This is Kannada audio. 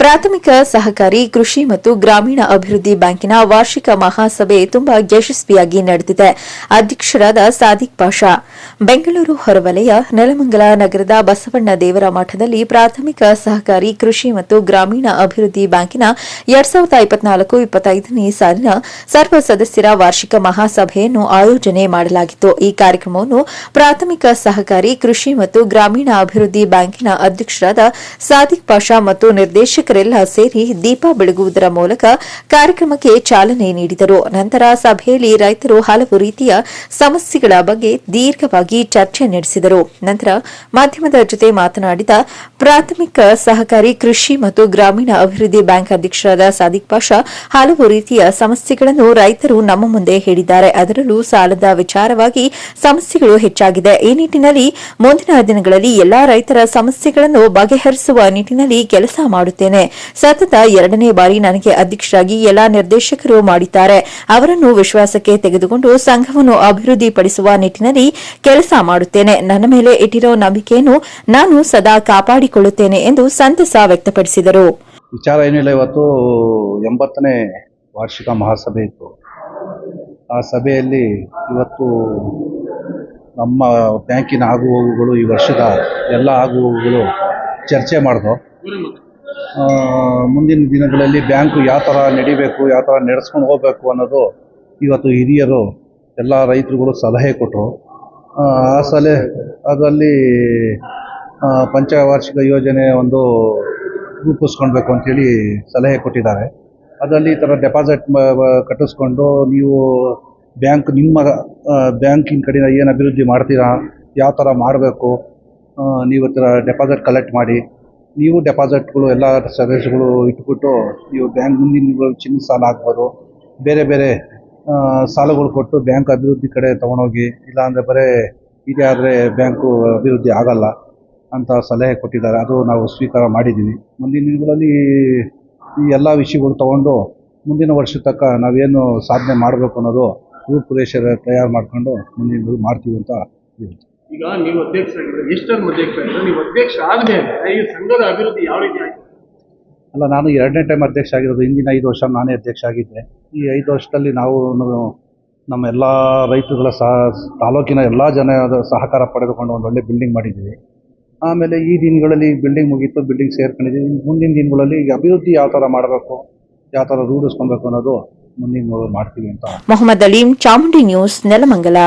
ಪ್ರಾಥಮಿಕ ಸಹಕಾರಿ, ಕೃಷಿ ಮತ್ತು ಗ್ರಾಮೀಣ ಅಭಿವೃದ್ಧಿ ಬ್ಯಾಂಕಿನ ವಾರ್ಷಿಕ ಮಹಾಸಭೆ ತುಂಬಾ ಯಶಸ್ವಿಯಾಗಿ ನಡೆದಿದೆ. ಅಧ್ಯಕ್ಷರಾದ ಸಾದಿಕ್ ಪಾಷಾ, ಬೆಂಗಳೂರು ಹೊರವಲಯ, ನೆಲಮಂಗಲ ನಗರದ ಬಸವಣ್ಣ ದೇವರ ಮಠದಲ್ಲಿ ಪ್ರಾಥಮಿಕ ಸಹಕಾರಿ, ಕೃಷಿ ಮತ್ತು ಗ್ರಾಮೀಣ ಅಭಿವೃದ್ಧಿ ಬ್ಯಾಂಕಿನ ಎರಡ್ ಸಾವಿರದ ಇಪ್ಪತ್ನಾಲ್ಕು ಇಪ್ಪತ್ತೈದನೇ ಸಾಲಿನ ಸರ್ವ ಸದಸ್ಯರ ವಾರ್ಷಿಕ ಮಹಾಸಭೆಯನ್ನು ಆಯೋಜನೆ ಮಾಡಲಾಗಿತ್ತು. ಈ ಕಾರ್ಯಕ್ರಮವನ್ನು ಪ್ರಾಥಮಿಕ ಸಹಕಾರಿ, ಕೃಷಿ ಮತ್ತು ಗ್ರಾಮೀಣ ಅಭಿವೃದ್ಧಿ ಬ್ಯಾಂಕಿನ ಅಧ್ಯಕ್ಷರಾದ ಸಾದಿಕ್ ಪಾಷಾ ಮತ್ತು ನಿರ್ದೇಶಕರೆಲ್ಲ ಸೇರಿ ದೀಪ ಬೆಳಗುವುದರ ಮೂಲಕ ಕಾರ್ಯಕ್ರಮಕ್ಕೆ ಚಾಲನೆ ನೀಡಿದರು. ನಂತರ ಸಭೆಯಲ್ಲಿ ರೈತರು ಹಲವು ರೀತಿಯ ಸಮಸ್ಯೆಗಳ ಬಗ್ಗೆ ದೀರ್ಘವಾಗಿ ಚರ್ಚೆ ನಡೆಸಿದರು. ನಂತರ ಮಾಧ್ಯಮದ ಜೊತೆ ಮಾತನಾಡಿದ ಪ್ರಾಥಮಿಕ ಸಹಕಾರಿ ಕೃಷಿ ಮತ್ತು ಗ್ರಾಮೀಣ ಅಭಿವೃದ್ಧಿ ಬ್ಯಾಂಕ್ ಅಧ್ಯಕ್ಷರಾದ ಸಾದಿಕ್ ಪಾಷಾ, ಹಲವು ರೀತಿಯ ಸಮಸ್ಯೆಗಳನ್ನು ರೈತರು ನಮ್ಮ ಮುಂದೆ ಹೇಳಿದ್ದಾರೆ. ಅದರಲ್ಲೂ ಸಾಲದ ವಿಚಾರವಾಗಿ ಸಮಸ್ಯೆಗಳು ಹೆಚ್ಚಾಗಿದೆ. ಈ ನಿಟ್ಟಿನಲ್ಲಿ ಮುಂದಿನ ದಿನಗಳಲ್ಲಿ ಎಲ್ಲಾ ರೈತರ ಸಮಸ್ಯೆಗಳನ್ನು ಬಗೆಹರಿಸುವ ನಿಟ್ಟಿನಲ್ಲಿ ಕೆಲಸ ಮಾಡುತ್ತೇನೆ. ಸತತ ಎರಡನೇ ಬಾರಿ ನನಗೆ ಅಧ್ಯಕ್ಷರಾಗಿ ಎಲ್ಲಾ ನಿರ್ದೇಶಕರು ಮಾಡಿದ್ದಾರೆ. ಅವರನ್ನು ವಿಶ್ವಾಸಕ್ಕೆ ತೆಗೆದುಕೊಂಡು ಸಂಘವನ್ನು ಅಭಿವೃದ್ಧಿಪಡಿಸುವ ನಿಟ್ಟಿನಲ್ಲಿ ಕೆಲಸ ಮಾಡುತ್ತೇನೆ. ನನ್ನ ಮೇಲೆ ಇಟ್ಟಿರೋ ನಂಬಿಕೆಯನ್ನು ನಾನು ಸದಾ ಕಾಪಾಡಿಕೊಳ್ಳುತ್ತೇನೆ ಎಂದು ಸಂತಸ ವ್ಯಕ್ತಪಡಿಸಿದರು. ವಿಚಾರ ಏನಿಲ್ಲ, ಇವತ್ತು ಎಂಬತ್ತನೇ ವಾರ್ಷಿಕ ಮಹಾಸಭೆ ಇತ್ತು. ಆ ಸಭೆಯಲ್ಲಿ ಇವತ್ತು ನಮ್ಮ ಬ್ಯಾಂಕಿನ ಆಗುಹೋಗುಗಳು ಈ ವರ್ಷದ ಎಲ್ಲ ಆಗುಹೋಗುಗಳು ಚರ್ಚೆ ಮಾಡಿದ್ರು ಮುಂದಿನ ದಿನಗಳಲ್ಲಿ ಬ್ಯಾಂಕು ಯಾವ ಥರ ನಡಿಬೇಕು, ಯಾವ ಥರ ನಡೆಸ್ಕೊಂಡು ಹೋಗಬೇಕು ಅನ್ನೋದು ಇವತ್ತು ಹಿರಿಯರು, ಎಲ್ಲ ರೈತರುಗಳು ಸಲಹೆ ಕೊಟ್ಟರು ಆ ಸಲಹೆ, ಅದರಲ್ಲಿ ಪಂಚ ಪಂಚವಾರ್ಷಿಕ ಯೋಜನೆ ಒಂದು ರೂಪಿಸ್ಕೊಳ್ಬೇಕು ಅಂತೇಳಿ ಸಲಹೆ ಕೊಟ್ಟಿದ್ದಾರೆ. ಅದರಲ್ಲಿ ಈ ಥರ ಡೆಪಾಸಿಟ್ ಕಟ್ಟಿಸ್ಕೊಂಡು ನೀವು ಬ್ಯಾಂಕ್, ನಿಮ್ಮ ಬ್ಯಾಂಕಿನ ಕಡೆಯಿಂದ ಏನು ಅಭಿವೃದ್ಧಿ ಮಾಡ್ತೀರಾ, ಯಾವ ಥರ ಮಾಡಬೇಕು ನೀವು ಥರ ಡೆಪಾಸಿಟ್ ಕಲೆಕ್ಟ್ ಮಾಡಿ ನೀವು ಡೆಪಾಸಿಟ್ಗಳು ಎಲ್ಲ ಸರ್ವಿಸ್ಗಳು ಇಟ್ಬಿಟ್ಟು ನೀವು ಬ್ಯಾಂಕ್ ಮುಂದಿನ ದಿನಗಳಲ್ಲಿ ಚಿನ್ನ ಸಾಲ ಆಗ್ಬೋದು ಬೇರೆ ಬೇರೆ ಸಾಲಗಳು ಕೊಟ್ಟು ಬ್ಯಾಂಕ್ ಅಭಿವೃದ್ಧಿ ಕಡೆ ತೊಗೊಂಡೋಗಿ, ಇಲ್ಲಾಂದರೆ ಬರೀ ಇದೇ ಆದರೆ ಬ್ಯಾಂಕು ಅಭಿವೃದ್ಧಿ ಆಗಲ್ಲ ಅಂತ ಸಲಹೆ ಕೊಟ್ಟಿದ್ದಾರೆ. ಅದು ನಾವು ಸ್ವೀಕಾರ ಮಾಡಿದ್ದೀವಿ ಮುಂದಿನ ದಿನಗಳಲ್ಲಿ ಈ ಎಲ್ಲ ವಿಷಯಗಳು ತಗೊಂಡು ಮುಂದಿನ ವರ್ಷ ತಕ್ಕ ನಾವೇನು ಸಾಧನೆ ಮಾಡಬೇಕು ಅನ್ನೋದು ರೂಪುರೇಷೆ ತಯಾರು ಮಾಡ್ಕೊಂಡು ಮುಂದಿನ ಮಾಡ್ತೀವಿ ಅಂತ ಹೇಳ್ತೀನಿ. ಈಗ ನೀವು ಅಧ್ಯಕ್ಷರಾಗಿದ್ರೆ ಎಷ್ಟು ಅಧ್ಯಕ್ಷ ಆಗಿದ್ರೆ ನೀವು ಅಧ್ಯಕ್ಷ ಆದ್ಮೇಲೆ ಈ ಸಂಘದ ಅಭಿವೃದ್ಧಿ ಯಾವ ರೀತಿ ಆಯ್ತು? ಅಲ್ಲ ನಾನು ಎರಡನೇ ಟೈಮ್ ಅಧ್ಯಕ್ಷ ಆಗಿರೋದು ಹಿಂದಿನ ಐದು ವರ್ಷ ನಾನೇ ಅಧ್ಯಕ್ಷ ಆಗಿದ್ದೆ. ಈ ಐದು ವರ್ಷದಲ್ಲಿ ನಾವು ನಮ್ಮ ಎಲ್ಲ ರೈತರುಗಳ ಸಹ ತಾಲೂಕಿನ ಎಲ್ಲ ಜನ ಸಹಕಾರ ಪಡೆದುಕೊಂಡು ಒಂದು ಒಳ್ಳೆ ಬಿಲ್ಡಿಂಗ್ ಮಾಡಿದ್ದೀವಿ. ಆಮೇಲೆ ಈ ದಿನಗಳಲ್ಲಿ ಬಿಲ್ಡಿಂಗ್ ಮುಗಿತು ಬಿಲ್ಡಿಂಗ್ ಸೇರ್ಕೊಂಡಿದ್ದೀವಿ. ಮುಂದಿನ ದಿನಗಳಲ್ಲಿ ಈಗ ಅಭಿವೃದ್ಧಿ ಯಾವ ಥರ ಮಾಡಬೇಕು ಯಾವ ಥರ ರೂಢಿಸ್ಕೊಬೇಕು ಅನ್ನೋದು ಮುಂದಿನ ಮಾಡ್ತೀವಿ ಅಂತ. ಮೊಹಮ್ಮದ್ ಅಲೀಂ ಚಾಮುಂಡಿ ನ್ಯೂಸ್ ನೆಲಮಂಗಲ.